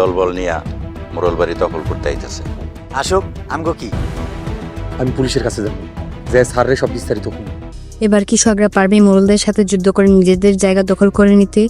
দলবল নিয়ে মোরল বাড়ি দখল করতে আইতেছে। আসুক আমগো কি? আমি পুলিশের কাছে যাব। যে স্যারের সব বিস্তারিত হুম এবার কৃষকরা পারবে মোড়লদের সাথে যুদ্ধ করে নিজেদের জায়গা দখল করে নিতে?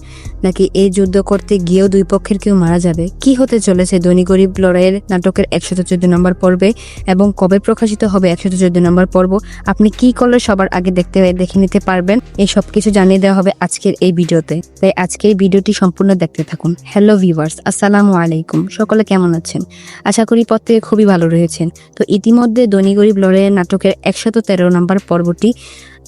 নাকি এই যুদ্ধ করতে গিয়েও দুই পক্ষের কেউ মারা যাবে? কি হতে চলেছে ধনী গরিব লড়াইয়ের নাটকের একশত চোদ্দ নম্বর পর্বে? এবং কবে প্রকাশিত হবে একশত চোদ্দ নম্বর পর্ব? আপনি কি করলে সবার আগে দেখতে, দেখে নিতে পারবেন? এই সব কিছু জানিয়ে দেওয়া হবে আজকের এই ভিডিওতে। তাই আজকের ভিডিওটি সম্পূর্ণ দেখতে থাকুন। হ্যালো ভিউয়ার্স আসসালামু আলাইকুম। সকলে কেমন আছেন? আশা করি পর থেকে খুবই ভালো রয়েছেন। তো ইতিমধ্যে ধনী গরিব লড়াইয়ের নাটকের একশত তেরো নম্বর পর্বটি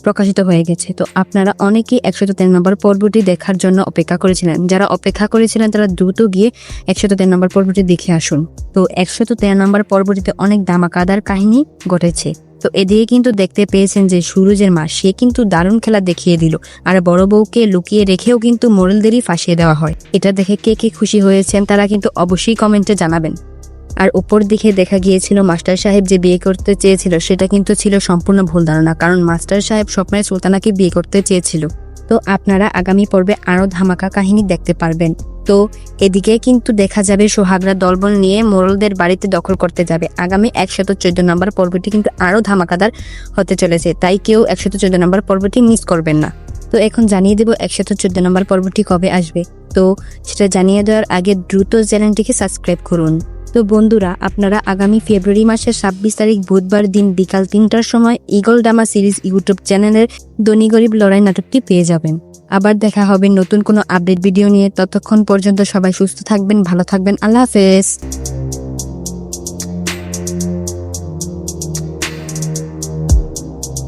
প্রকাশিত হয়ে গেছে। তো আপনারা অনেকেই একশত তেরো নম্বর পর্বটি দেখার জন্য অপেক্ষা করেছিলেন। যারা অপেক্ষা করেছিলেন, তারা দ্রুত গিয়ে একশত তেরো নম্বর পর্বটি দেখে আসুন। তো একশত তেরো নম্বর পর্বটিতে অনেক দামাকাদার কাহিনী ঘটেছে। তো এদিকে কিন্তু দেখতে পেয়েছেন যে সুরজের মা, সে কিন্তু দারুণ খেলা দেখিয়ে দিল। আর বড় বউকে লুকিয়ে রেখেও কিন্তু মোরেলদেরই ফাঁসিয়ে দেওয়া হয়। এটা দেখে কে কে খুশি হয়েছেন, তারা কিন্তু অবশ্যই কমেন্টে জানাবেন। আর উপর দিকে দেখা গিয়েছিল মাস্টার সাহেব যে বিয়ে করতে চেয়েছিল, সেটা কিন্তু ছিল সম্পূর্ণ ভুল ধারণা, কারণ মাস্টার সাহেব স্বপ্নের সুলতানাকে বিয়ে করতে চেয়েছিল। তো আপনারা আগামী পর্বে আরও ধামাকা কাহিনী দেখতে পারবেন। তো এদিকে কিন্তু দেখা যাবে সোহাগরা দলবল নিয়ে মোরলদের বাড়িতে দখল করতে যাবে। আগামী একশত চোদ্দ নম্বর পর্বটি কিন্তু আরও ধামাকাদার হতে চলেছে, তাই কেউ একশত চোদ্দ নম্বর পর্বটি মিস করবেন না। তো এখন জানিয়ে দেব একশত চোদ্দ নম্বর পর্বটি কবে আসবে। তো সেটা জানিয়ে দেওয়ার আগে দ্রুত চ্যানেলটিকে সাবস্ক্রাইব করুন। তো বন্ধুরা, আপনারা আগামী ফেব্রুয়ারি মাসের ছাব্বিশ তারিখ বুধবার দিন বিকাল তিনটার সময় ইগল ডামা সিরিজ ইউটিউব চ্যানেলের দনি গরিব লড়াই নাটকটি পেয়ে যাবেন। আবার দেখা হবে নতুন কোনো আপডেট ভিডিও নিয়ে। ততক্ষণ পর্যন্ত সবাই সুস্থ থাকবেন, ভালো থাকবেন। আল্লাহ হাফেজ।